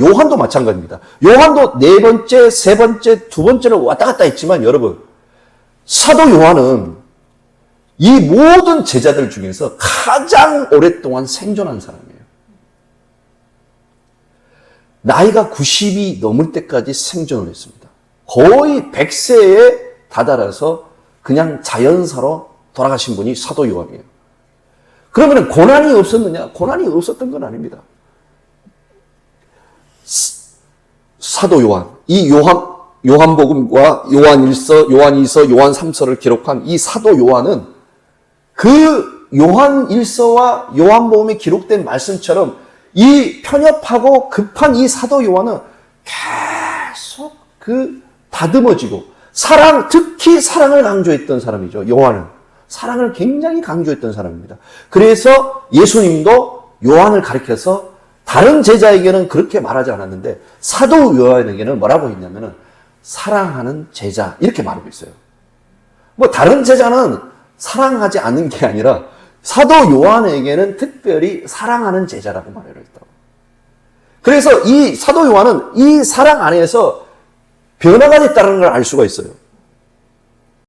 요한도 마찬가지입니다. 요한도 네 번째, 세 번째, 두 번째는 왔다 갔다 했지만 여러분, 사도 요한은 이 모든 제자들 중에서 가장 오랫동안 생존한 사람이에요. 나이가 90이 넘을 때까지 생존을 했습니다. 거의 100세에 다다라서 그냥 자연사로 돌아가신 분이 사도 요한이에요. 그러면 고난이 없었느냐? 고난이 없었던 건 아닙니다. 사도 요한, 이 요한, 요한복음과 요한일서, 요한이서, 요한삼서를 기록한 이 사도 요한은 그 요한일서와 요한복음에 기록된 말씀처럼 이 편협하고 급한 이 사도 요한은 계속 그 다듬어지고 사랑, 특히 사랑을 강조했던 사람이죠. 요한은. 사랑을 굉장히 강조했던 사람입니다. 그래서 예수님도 요한을 가리켜서 다른 제자에게는 그렇게 말하지 않았는데 사도 요한에게는 뭐라고 했냐면은 사랑하는 제자 이렇게 말하고 있어요. 뭐 다른 제자는 사랑하지 않는 게 아니라 사도 요한에게는 특별히 사랑하는 제자라고 했다고. 그래서 이 사도 요한은 이 사랑 안에서 변화가 됐다는 걸 알 수가 있어요.